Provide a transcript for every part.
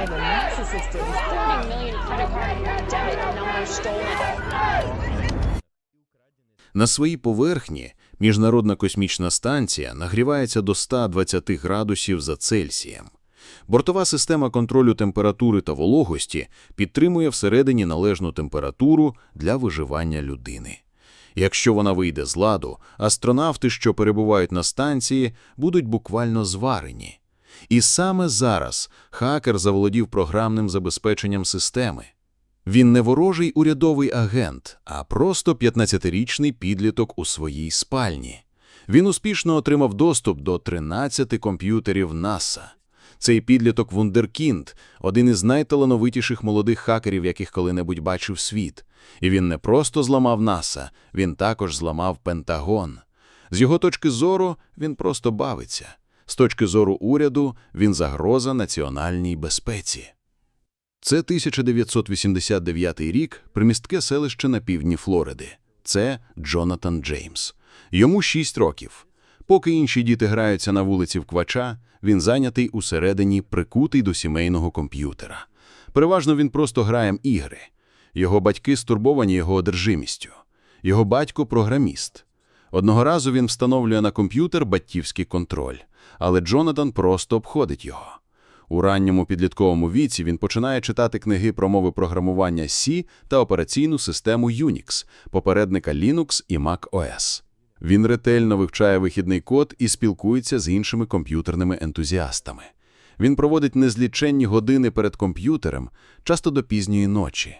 Yeah, the narcissist did. 40 million credit card debit numbers stolen. На своїй поверхні Міжнародна космічна станція нагрівається до 120 градусів за Цельсієм. Бортова система контролю температури та вологості підтримує всередині належну температуру для виживання людини. Якщо вона вийде з ладу, астронавти, що перебувають на станції, будуть буквально зварені. І саме зараз хакер заволодів програмним забезпеченням системи. Він не ворожий урядовий агент, а просто 15-річний підліток у своїй спальні. Він успішно отримав доступ до 13 комп'ютерів НАСА. Цей підліток Вундеркінд – один із найталановитіших молодих хакерів, яких коли-небудь бачив світ. І він не просто зламав НАСА, він також зламав Пентагон. З його точки зору він просто бавиться. З точки зору уряду він загроза національній безпеці. Це 1989 рік, примістке селище на півдні Флориди. Це Джонатан Джеймс. Йому 6 років. Поки інші діти граються на вулиці в квача, він зайнятий усередині, прикутий до сімейного комп'ютера. Переважно він просто грає ігри. Його батьки стурбовані його одержимістю. Його батько – програміст. Одного разу він встановлює на комп'ютер батьківський контроль, але Джонатан просто обходить його. У ранньому підлітковому віці він починає читати книги про мови програмування C та операційну систему Unix, попередника Linux і Mac OS. Він ретельно вивчає вихідний код і спілкується з іншими комп'ютерними ентузіастами. Він проводить незліченні години перед комп'ютером, часто до пізньої ночі.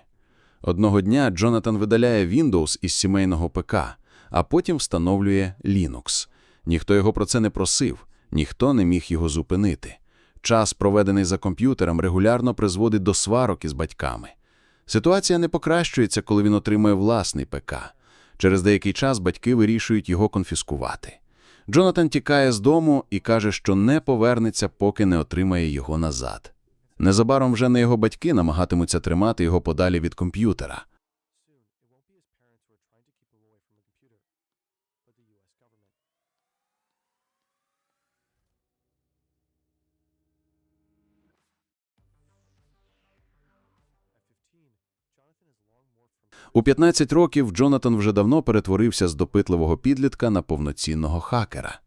Одного дня Джонатан видаляє Windows із сімейного ПК, а потім встановлює Linux. Ніхто його про це не просив, ніхто не міг його зупинити. Час, проведений за комп'ютером, регулярно призводить до сварок із батьками. Ситуація не покращується, коли він отримує власний ПК. Через деякий час батьки вирішують його конфіскувати. Джонатан тікає з дому і каже, що не повернеться, поки не отримає його назад. Незабаром вже не його батьки намагатимуться тримати його подалі від комп'ютера. У 15 років Джонатан вже давно перетворився з допитливого підлітка на повноцінного хакера.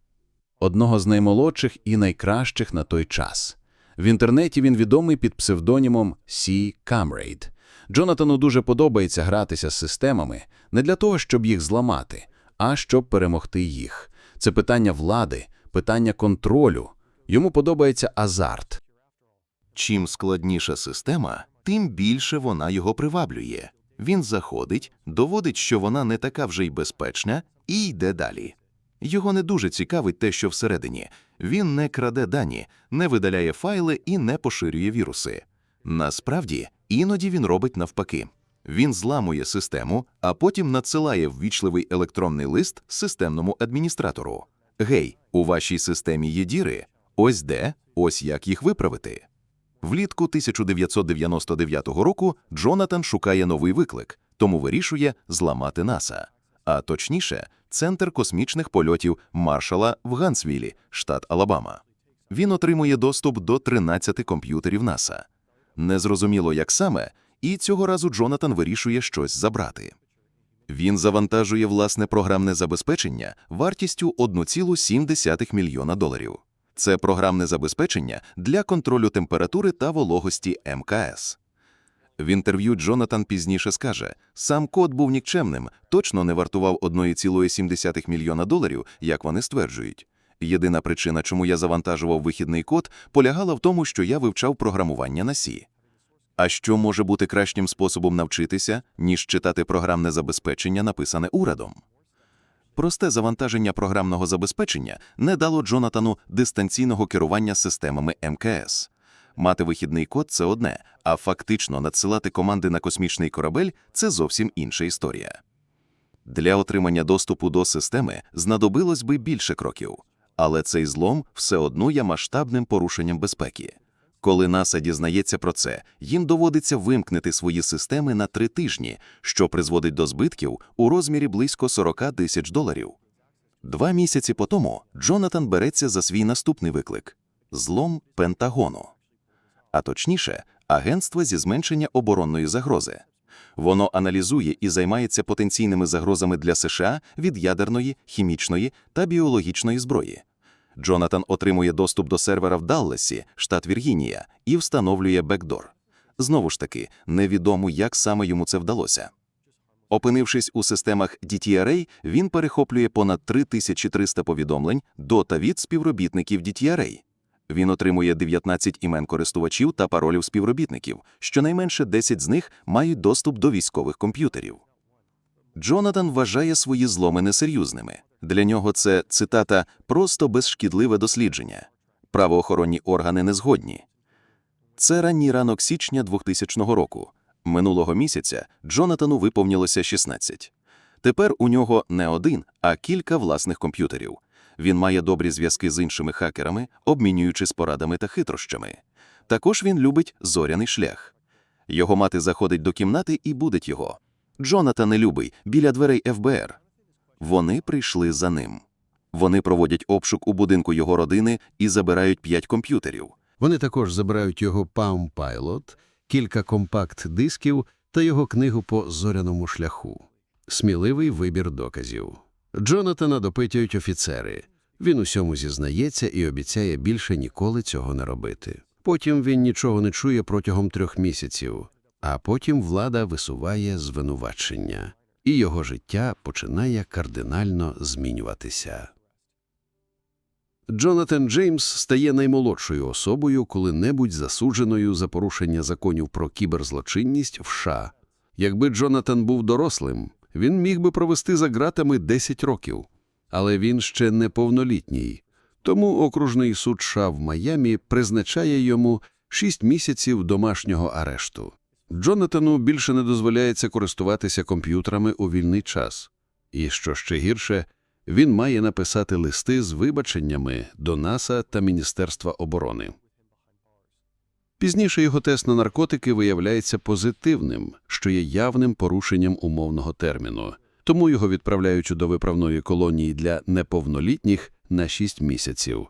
Одного з наймолодших і найкращих на той час. В інтернеті він відомий під псевдонімом C. Камрейд. Джонатану дуже подобається гратися з системами не для того, щоб їх зламати, а щоб перемогти їх. Це питання влади, питання контролю. Йому подобається азарт. Чим складніша система, тим більше вона його приваблює. Він заходить, доводить, що вона не така вже й безпечна, і йде далі. Його не дуже цікавить те, що всередині. Він не краде дані, не видаляє файли і не поширює віруси. Насправді, іноді він робить навпаки. Він зламує систему, а потім надсилає ввічливий електронний лист системному адміністратору. Гей, у вашій системі є діри? Ось де, ось як їх виправити. Влітку 1999 року Джонатан шукає новий виклик, тому вирішує зламати НАСА. А точніше, Центр космічних польотів Маршала в Гансвілі, штат Алабама. Він отримує доступ до 13 комп'ютерів НАСА. Незрозуміло, як саме, і цього разу Джонатан вирішує щось забрати. Він завантажує власне програмне забезпечення вартістю 1,7 мільйона доларів. Це програмне забезпечення для контролю температури та вологості МКС. В інтерв'ю Джонатан пізніше скаже, сам код був нікчемним, точно не вартував 1,7 мільйона доларів, як вони стверджують. Єдина причина, чому я завантажував вихідний код, полягала в тому, що я вивчав програмування на C. А що може бути кращим способом навчитися, ніж читати програмне забезпечення, написане урядом? Просте завантаження програмного забезпечення не дало Джонатану дистанційного керування системами МКС. Мати вихідний код це одне, а фактично надсилати команди на космічний корабель це зовсім інша історія. Для отримання доступу до системи знадобилось би більше кроків, але цей злом все одно є масштабним порушенням безпеки. Коли НАСА дізнається про це, їм доводиться вимкнути свої системи на три тижні, що призводить до збитків у розмірі близько 40 тисяч доларів. Два місяці по тому Джонатан береться за свій наступний виклик – злом Пентагону. а точніше, агентство зі зменшення оборонної загрози. Воно аналізує і займається потенційними загрозами для США від ядерної, хімічної та біологічної зброї. Джонатан отримує доступ до сервера в Далласі, штат Віргінія, і встановлює бекдор. Знову ж таки, невідомо, як саме йому це вдалося. Опинившись у системах DTRA, він перехоплює понад 3300 повідомлень до та від співробітників DTRA. Він отримує 19 імен користувачів та паролів співробітників, щонайменше 10 з них мають доступ до військових комп'ютерів. Джонатан вважає свої зломи несерйозними. Для нього це, цитата, «просто безшкідливе дослідження». Правоохоронні органи не згодні. Це ранній ранок січня 2000 року. Минулого місяця Джонатану виповнилося 16. Тепер у нього не один, а кілька власних комп'ютерів. Він має добрі зв'язки з іншими хакерами, обмінюючись порадами та хитрощами. Також він любить зоряний шлях. Його мати заходить до кімнати і будить його. Джонатан не любий, біля дверей ФБР. Вони прийшли за ним. Вони проводять обшук у будинку його родини і забирають п'ять комп'ютерів. Вони також забирають його Palm Pilot, кілька компакт-дисків та його книгу по зоряному шляху. Сміливий вибір доказів. Джонатана допитують офіцери. Він усьому зізнається і обіцяє більше ніколи цього не робити. Потім він нічого не чує протягом трьох місяців, а потім влада висуває звинувачення, і його життя починає кардинально змінюватися. Джонатан Джеймс стає наймолодшою особою, коли-небудь засудженою за порушення законів про кіберзлочинність в США. Якби Джонатан був дорослим, він міг би провести за ґратами 10 років. Але він ще неповнолітній. Тому окружний суд США в Майамі призначає йому 6 місяців домашнього арешту. Джонатану більше не дозволяється користуватися комп'ютерами у вільний час. І, що ще гірше, він має написати листи з вибаченнями до НАСА та Міністерства оборони. Пізніше його тест на наркотики виявляється позитивним, що є явним порушенням умовного терміну, тому його відправляють до виправної колонії для неповнолітніх на 6 місяців.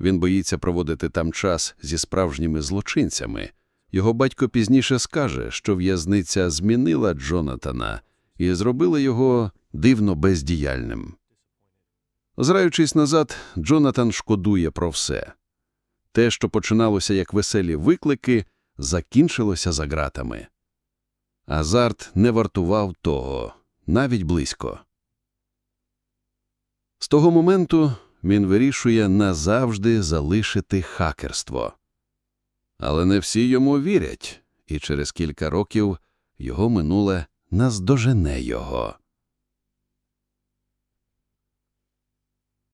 Він боїться проводити там час зі справжніми злочинцями. Його батько пізніше скаже, що в'язниця змінила Джонатана і зробила його дивно бездіяльним. Озираючись назад, Джонатан шкодує про все. Те, що починалося як веселі виклики, закінчилося за ґратами. Азарт не вартував того, навіть близько. З того моменту він вирішує назавжди залишити хакерство. Але не всі йому вірять, і через кілька років його минуле наздожене його.